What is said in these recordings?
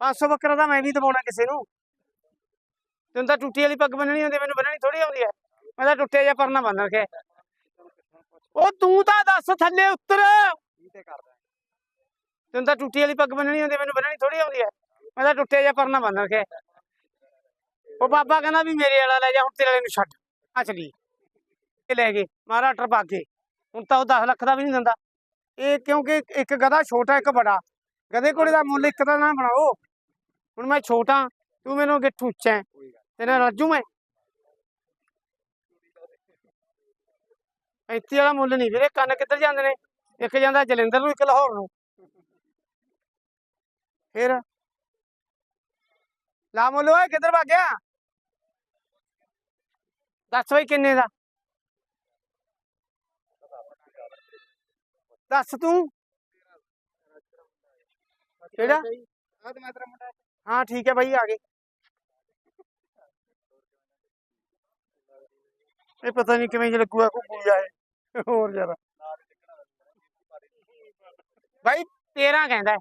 500 ਬੱਕਰਾ ਤਾਂ ਮੈਂ ਵੀ ਦਵਾਉਣਾ ਕਿਸੇ ਨੂੰ। ਤੈਨੂੰ ਤਾਂ ਟੁੱਟੀ ਵਾਲੀ ਪੱਗ ਬੰਨਣੀ ਹੁੰਦੀ, ਮੈਨੂੰ ਬੰਨਣੀ ਥੋੜੀ ਆਉਂਦੀ ਹੈ। ਮੈਂ ਤਾਂ ਟੁੱਟੇ ਜਿਹਾ ਪਰਨਾ ਬੰਨ ਰੱਖਿਆ। ਉਹ ਤੂੰ ਤਾਂ ਦੱਸ ਥੱਲੇ ਉੱਤਰ। ਤੈਨੂੰ ਤਾਂ ਟੁੱਟੀ ਵਾਲੀ ਪੱਗ ਬੰਨਣੀ ਹੁੰਦੀ, ਮੈਨੂੰ ਬੰਨਣੀ ਥੋੜੀ ਆਉਂਦੀ ਹੈ। ਮੈਂ ਤਾਂ ਟੁੱਟੇ ਜਿਹਾ ਪਰਨਾ ਬੰਨ ਰੱਖਿਆ। ਉਹ ਬਾਬਾ ਕਹਿੰਦਾ ਵੀ ਮੇਰੇ ਵਾਲਾ ਲੈ ਜਾ, ਹੁਣ ਤੇਰੇ ਵਾਲੇ ਨੂੰ ਛੱਡ। ਆ ਚਲੀ। ਇਹ ਲੈ ਗਏ ਮਹਾਰਾਸ਼ਟਰ ਪਾ ਕੇ। ਹੁਣ ਤਾਂ ਉਹ 10 ਲੱਖ ਦਾ ਵੀ ਨਹੀਂ ਦਿੰਦਾ। ਇਹ ਕਿਉਂਕਿ ਇੱਕ ਗਧਾ ਛੋਟਾ, ਇੱਕ ਬੜਾ। ਗਧੇ ਕੋਲੇ ਦਾ ਮੁੱਲ ਇੱਕ ਦਾ ਨਾ ਬਣਾਓ। ਹੁਣ ਮੈਂ ਛੋਟਾ ਤੂੰ ਮੈਨੂੰ ਅੱਗੇ ਠੂਚਾ ਹੈ। ਤੇ ਨਾ ਰਾਜੂ ਮੈਂ। 35 ਵਾਲਾ ਮੁੱਲ ਨਹੀਂ ਵੀਰੇ ਕੰਨ ਕਿੱਧਰ ਜਾਂਦੇ ਨੇ? ਇੱਕ ਜਾਂਦਾ ਜਲੰਧਰ ਨੂੰ ਇੱਕ ਲਾਹੌਰ ਨੂੰ। ਫਿਰ? ਲਾ ਮੁੱਲ ਓਏ ਕਿੱਧਰ ਭੱਗ ਗਿਆ? ਦੱਸ ਬਈ ਕਿੰਨੇ ਦਾ? ਦੱਸ ਤੂੰ। ਕਿਹੜਾ? ਆ ਤੇ ਮੈਂ ਤੇਰਾ ਮੁੰਡਾ ਹਾਂ ਠੀਕ ਹੈ ਬਾਈ ਆ ਗਏ ਇਹ ਪਤਾ ਨਹੀਂ ਕਿਵੇਂ ਜਿਹਾ ਲੱਗੂਗਾ ਘੁੱਗੂ ਜਾਏ ਹੋਰ ਜ਼ਿਆਦਾ ਬਾਈ 13 ਕਹਿੰਦਾ ਹੈ।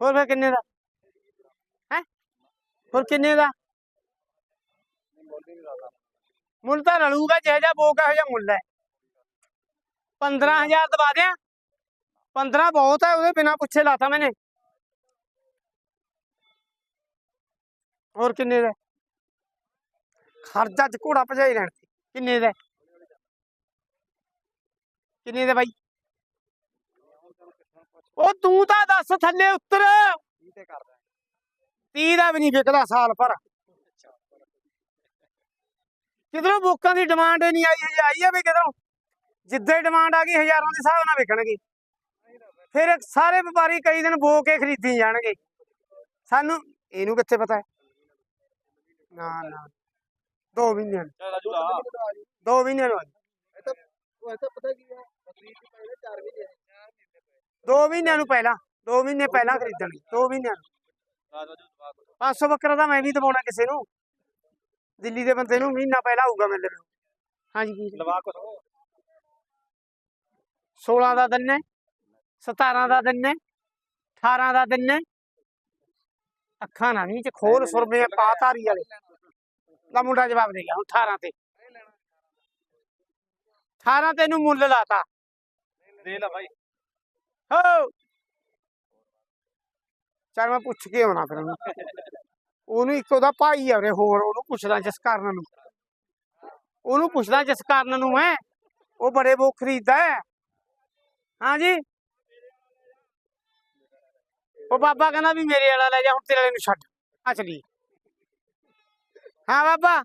ਹੋਰ ਫਿਰ ਕਿੰਨੇ ਦਾ ਹੈ ਹੋਰ ਕਿੰਨੇ ਦਾ ਮੁੱਲ ਤਾਂ ਰਲੂਗਾ ਜਿਹੋ ਜਿਹਾ ਬੋਕ ਇਹੋ ਜਿਹਾ ਮੁੱਲ ਹੈ 15000 ਦਵਾ ਦਿਆਂ 15 ਬਹੁਤ ਹੈ ਉਹਦੇ ਬਿਨਾ ਪੁੱਛੇ ਲਾਤਾ ਮੈਨੇ ਹੋਰ ਕਿੰਨੇ ਦਾ? ਖਰਚਾ ਚ ਘੋੜਾ ਭਜਾਈ ਤੇ ਕਿੰਨੇ ਦਾ? ਕਿੰਨੇ ਦਾ ਬਾਈ? ਉਹ ਤੂੰ ਤਾਂ ਦੱਸ ਥੱਲੇ ਉੱਤਰ। ਤੇ ਕਰਦਾ 30 ਦਾ ਵੀ ਨਹੀਂ ਵਿਕਦਾ ਸਾਲ ਭਰ। ਕਿਧਰੋਂ ਬੁੱਕਾਂ ਦੀ ਡਿਮਾਂਡ ਨਹੀਂ ਆਈ ਹਜੇ ਆਈ ਆ ਵੀ ਕਿਧਰੋਂ? ਜਿੱਦਾਂ ਡਿਮਾਂਡ ਆ ਗਈ ਹਜ਼ਾਰਾਂ ਦੇ ਹਿਸਾਬ ਨਾਲ ਵਿਕਣਗੇ। ਫਿਰ ਸਾਰੇ ਵਪਾਰੀ ਕਈ ਦਿਨ ਬੋ ਕੇ ਖਰੀਦੀ ਜਾਣਗੇ। ਸਾਨੂੰ ਇਹਨੂੰ ਕਿੱਥੇ ਪਤਾ? ਹੈ ਨਾ ਨਾ। ਦੋ ਮਹੀਨਿਆਂ ਨੂੰ ਦੋ ਮਹੀਨਿਆਂ ਨੂੰ ਇਹ ਤਾਂ ਉਹ ਇਹ ਤਾਂ ਪਤਾ ਕੀ ਹੈ ਬਕਰੀਦ ਤੋਂ ਪਹਿਲੇ 4 ਮਹੀਨੇ ਦੋ ਮਹੀਨਿਆਂ ਨੂੰ ਪਹਿਲਾਂ ਦੋ ਮਹੀਨੇ ਪਹਿਲਾਂ ਖਰੀਦਣਗੇ ਦੋ ਮਹੀਨਿਆਂ ਨੂੰ। 500 ਬੱਕਰਾ ਤਾਂ ਮੈਂ ਵੀ ਦਵਾਉਣਾ ਕਿਸੇ ਨੂੰ। ਦਿੱਲੀ ਦੇ ਬੰਦੇ ਨੂੰ ਮਹੀਨਾ ਪਹਿਲਾਂ ਆਊਗਾ ਮੇਰੇ ਕੋਲ ਹਾਂਜੀ ਕੀ ਲਵਾ ਕੋ 16 ਦਾ ਦਿਨ ਹੈ 17 ਦਾ ਦਿਨ ਹੈ 18 ਦਾ ਦਿਨ ਹੈ ਅੱਖਾਂ ਨਾ ਨਹੀਂ ਚ ਖੋਲ ਸੁਰਮੇ ਪਾ ਧਾਰੀ ਵਾਲੇ। ਦਾ ਮੁੰਡਾ ਜਵਾਬ ਦੇ ਗਿਆ ਹੁਣ 18 ਤੇ। 18 ਤੈਨੂੰ ਮੁੱਲ ਲਾਤਾ। ਦੇ ਲੈ ਭਾਈ ਹੋ! ਚਲ ਮੈਂ ਪੁੱਛ ਕੇ ਆਉਣਾ ਫਿਰ ਉਹਨੂੰ ਉਹਨੂੰ ਇੱਕ ਉਹਦਾ ਭਾਈ ਆ ਉਰੇ ਹੋਰ ਉਹਨੂੰ ਪੁੱਛਦਾ ਜਿਸ ਕਾਰਨ ਨੂੰ। ਉਹਨੂੰ ਪੁੱਛਦਾ ਜਿਸ ਕਾਰਨ ਨੂੰ ਹੈ ਉਹ ਬੜੇ ਬੋ ਖਰੀਦਦਾ ਹੈ। ਹਾਂਜੀ? ਉਹ ਬਾਬਾ ਕਹਿੰਦਾ ਵੀ ਮੇਰੇ ਵਾਲਾ ਲੈ ਜਾ, ਹੁਣ ਤੇਰੇ ਵਾਲੇ ਨੂੰ ਛੱਡ। ਆ ਹਾਂ ਬਾਬਾ।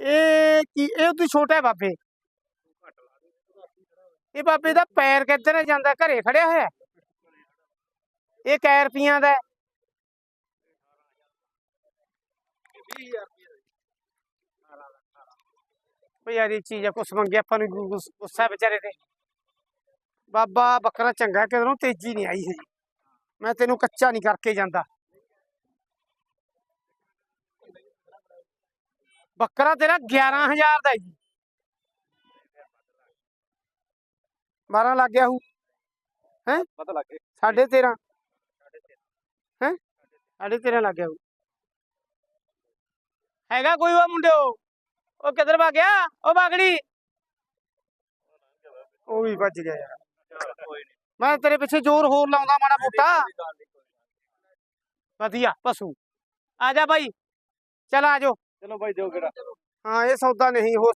ਇਹ ਕੀ, ਇਹ ਤੂੰ ਛੋਟਾ ਹੈ ਬਾਬੇ। ਇਹ ਬਾਬੇ ਦਾ ਪੈਰ ਕਿੱਧਰ ਜਾਂਦਾ? ਘਰੇ ਖੜਿਆ ਹੋਇਆ ਇਹ ਕੈ ਰੁਪਈਆਂ ਦਾ 20000 ਉਹ ਯਾਰ ਇਹ ਚੀਜ਼ ਆ, ਕੁਛ ਮੰਗਿਆ ਆਪਾਂ ਨੂੰ ਗੁੱਸਾ ਵਿਚਾਰੇ ਤੇ। ਬਾਬਾ, ਬੱਕਰਾ ਚੰਗਾ ਕਿਧਰੋਂ ਤੇਜ਼ੀ ਨਹੀਂ ਆਈ ਹਜੇ ਮੈਂ ਤੈਨੂੰ ਕੱਚਾ ਨਹੀਂ ਕਰਕੇ ਜਾਂਦਾ। ਬੱਕਰਾ ਤੇਰਾ 11000 ਦਾ ਹੈ ਜੀ। 12 ਲੱਗ ਗਿਆ ਹੂ। ਪਤਾ ਲੱਗ ਗਿਆ। ਸਾਢੇ 13 ਹੈ? ਸਾਢੇ 13 ਲੱਗ ਗਿਆ ਹੂ। ਹੈਗਾ ਕੋਈ ਉਹ ਮੁੰਡਿਓ? ਉਹ ਕਿੱਧਰ ਭਾ ਗਿਆ? ਉਹ ਬਾਗੜੀ ਉਹ ਵੀ ਭੱਜ ਗਿਆ ਯਾਰ। ਮੈਂ ਤੇਰੇ ਪਿੱਛੇ ਜ਼ੋਰ ਹੋਰ ਲਾਉਂਦਾ ਮਾੜਾ ਮੋਟਾ। ਵਧੀਆ ਪਸ਼ੂ। ਆ ਜਾ ਬਾਈ। ਚਲ ਆ ਜਾਓ। ਚਲੋ ਭਾਈ ਦਿਓ ਕਿਹੜਾ। ਹਾਂ ਇਹ ਸੌਦਾ ਨਹੀਂ ਹੋ